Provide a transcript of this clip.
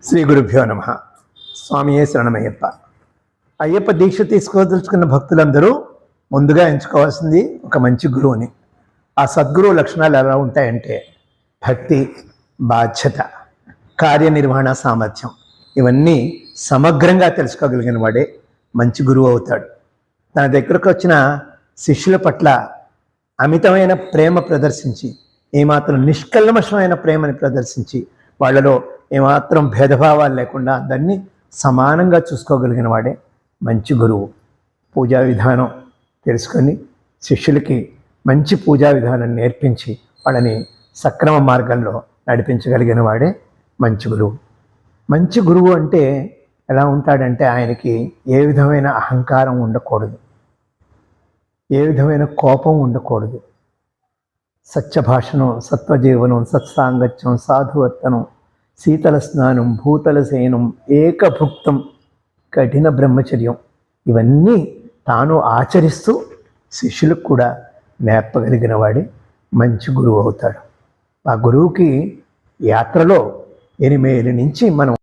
శ్రీ గురుభ్యో నమ. స్వామియే శరణమయ్యప్ప. అయ్యప్ప దీక్ష తీసుకోదలుచుకున్న భక్తులందరూ ముందుగా ఎంచుకోవాల్సింది ఒక మంచి గురువుని. ఆ సద్గురువు లక్షణాలు ఎలా ఉంటాయంటే భక్తి బాధ్యత కార్యనిర్వహణ సామర్థ్యం ఇవన్నీ సమగ్రంగా తెలుసుకోగలిగిన వాడే మంచి గురువు అవుతాడు. తన దగ్గరకు వచ్చిన శిష్యుల పట్ల అమితమైన ప్రేమ ప్రదర్శించి ఏమాత్రం నిష్కల్మషమైన ప్రేమని ప్రదర్శించి వాళ్ళలో ఏమాత్రం భేదభావాలు లేకుండా అందరినీ సమానంగా చూసుకోగలిగిన వాడే మంచి గురువు. పూజా విధానం తెలుసుకొని శిష్యులకి మంచి పూజా విధానం నేర్పించి వాళ్ళని సక్రమ మార్గంలో నడిపించగలిగిన వాడే మంచి గురువు. మంచి గురువు అంటే ఎలా ఉంటాడంటే ఆయనకి ఏ విధమైన అహంకారం ఉండకూడదు. ఏ విధమైన కోపం ఉండకూడదు. సత్యభాషణం సత్వజీవనం సత్సాంగత్యం సాధువత్తనం శీతల స్నానం భూతల శయనం ఏకభుక్తం కఠిన బ్రహ్మచర్యం ఇవన్నీ తాను ఆచరిస్తూ శిష్యులకు కూడా నేర్పగలిగిన వాడే మంచి గురువు అవుతాడు. ఆ గురువుకి యాత్రలో ఎనిమిది నుంచి మనం